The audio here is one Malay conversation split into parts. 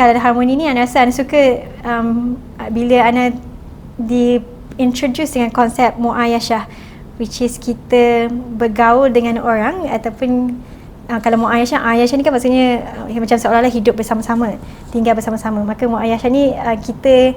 kalau ada harmoni ni Ana rasa Ana suka um, bila Ana di introduce dengan konsep muayashah which is kita bergaul dengan orang ataupun uh, kalau muayashah ayashah ni kan maksudnya uh, macam seolah-olah hidup bersama-sama tinggal bersama-sama. Maka muayashah ni uh, kita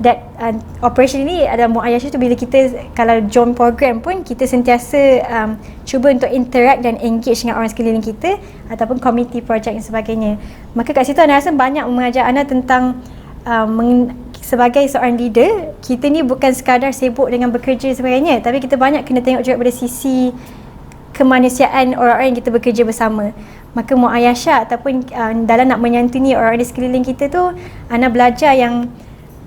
that uh, operation ni ada muayashah tu bila kita kalau join program pun kita sentiasa um, cuba untuk interact dan engage dengan orang sekeliling kita ataupun community project dan sebagainya maka kat situ Ana rasa banyak mengajar Ana tentang um, sebagai seorang leader, kita ni bukan sekadar sibuk dengan bekerja sebagainya, tapi kita banyak kena tengok juga pada sisi kemanusiaan orang-orang yang kita bekerja bersama. Maka Mu'ayasha ataupun uh, dalam nak menyantuni orang-orang di sekeliling kita tu, Ana belajar yang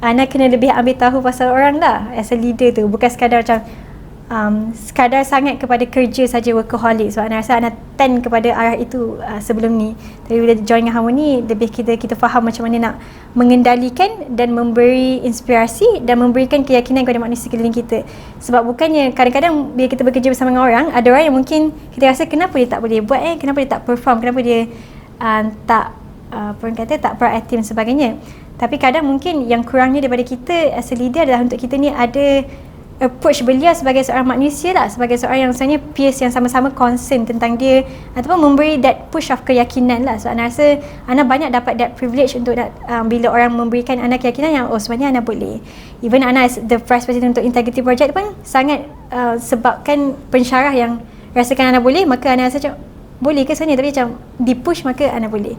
Ana kena lebih ambil tahu pasal orang lah as a leader tu. Bukan sekadar macam um, sekadar sangat kepada kerja saja workaholic. Sebab so, rasa anak tend kepada arah itu uh, sebelum ni. Tapi bila join dengan Harmony lebih kita kita faham macam mana nak mengendalikan dan memberi inspirasi dan memberikan keyakinan kepada manusia sekeliling kita. Sebab bukannya kadang-kadang bila kita bekerja bersama dengan orang ada orang yang mungkin kita rasa kenapa dia tak boleh buat eh? Kenapa dia tak perform? Kenapa dia uh, tak uh, apa kata tak proaktif dan sebagainya. Tapi kadang mungkin yang kurangnya daripada kita as a leader adalah untuk kita ni ada approach beliau sebagai seorang manusia lah sebagai seorang yang sebenarnya peers yang sama-sama concern tentang dia ataupun memberi that push of keyakinan lah. So Ana rasa Ana banyak dapat that privilege untuk that, um, bila orang memberikan Ana keyakinan yang oh sebenarnya Ana boleh. Even Ana as the vice president untuk integrity project pun sangat uh, sebabkan pensyarah yang rasakan Ana boleh maka Ana rasa macam boleh ke sebenarnya? Tapi macam di push maka Ana boleh